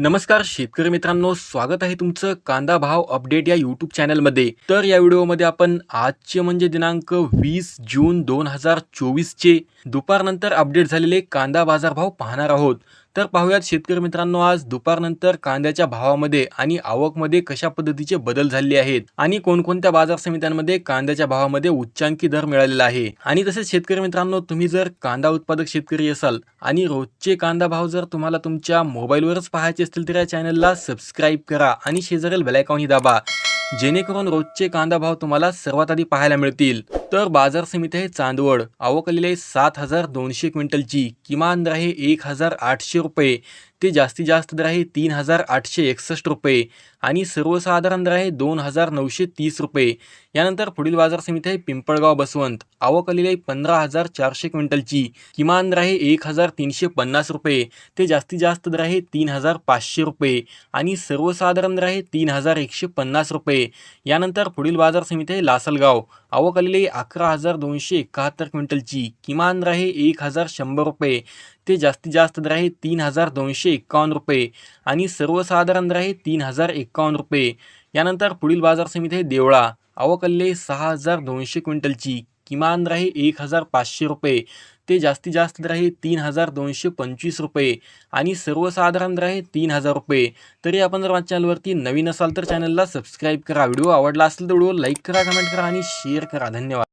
नमस्कार शेतकरी मित्रांनो स्वागत आहे तुमचं कांदा भाव अपडेट या यूट्यूब चॅनलमध्ये. तर या व्हिडिओमध्ये आपण आजचे म्हणजे दिनांक वीस जून दोन हजार चोवीसचे दुपारनंतर अपडेट झालेले कांदा बाजारभाव पाहणार आहोत. तर पाहूयात शेतकरी मित्रांनो आज दुपारनंतर कांद्याच्या भावामध्ये आणि आवकमध्ये कशा पद्धतीचे बदल झाले आहेत आणि कोणकोणत्या बाजार समित्यांमध्ये कांद्याच्या भावामध्ये उच्चांकी दर मिळालेला आहे? आणि तसेच शेतकरी मित्रांनो तुम्ही जर कांदा उत्पादक शेतकरी असाल आणि रोजचे कांदा भाव जर तुम्हाला तुमच्या मोबाईलवरच पाहायचे असतील तर या चॅनलला सबस्क्राईब करा आणि शेजारील बेलायकॉनही दाबा जेणेकरून रोजचे कांदा भाव तुम्हाला सर्वात आधी पाहायला मिळतील. तर बाजार समिती आहे चांदवड. आवक आलेली आहे सात हजार दोनशे क्विंटलची. किमान दर आहे एक हजार आठशे रुपये. ते जास्तीत जास्त दर आहे तीन हजार आठशे एकसष्ट रुपये आणि सर्वसाधारण दर आहे दोन हजार नऊशे तीस रुपये. यानंतर पुढील बाजार समिती आहे पिंपळगाव बसवंत. आवक आलेली आहे पंधरा हजार चारशे क्विंटलची. किमान दर आहे एक हजार तीनशे पन्नास रुपये. ते जास्तीत जास्त दर आहे तीन हजार पाचशे रुपये आणि सर्वसाधारण दर आहे तीन हजार एकशे पन्नास रुपये. यानंतर पुढील बाजार समिती आहे लासलगाव. आवक आलेली आहे अकरा हजार दोनशे एकाहत्तर क्विंटलची. किमान दर आहे एक हजार शंभर रुपये. ते जास्तीत जास्त दर आहे तीन हजार दोनशे एक्कावन्न रुपये आणि सर्वसाधारण दर आहे तीन हजार एक्कावन्न रुपये. यानंतर पुढील बाजार समिती आहे देवळा. अवकल्ले सहा हजार दोनशे क्विंटलची. किमान दर आहे एक हजार पाचशे रुपये. ते जास्तीत जास्त दर आहे तीन हजार दोनशे पंचवीस रुपये आणि सर्वसाधारण दर आहे तीन हजार रुपये. तरी आपण जर माझ्या चॅनलवरती नवीन असाल तर चॅनलला सबस्क्राईब करा. व्हिडिओ आवडला असेल तर व्हिडिओ लाईक करा कमेंट करा आणि शेअर करा. धन्यवाद.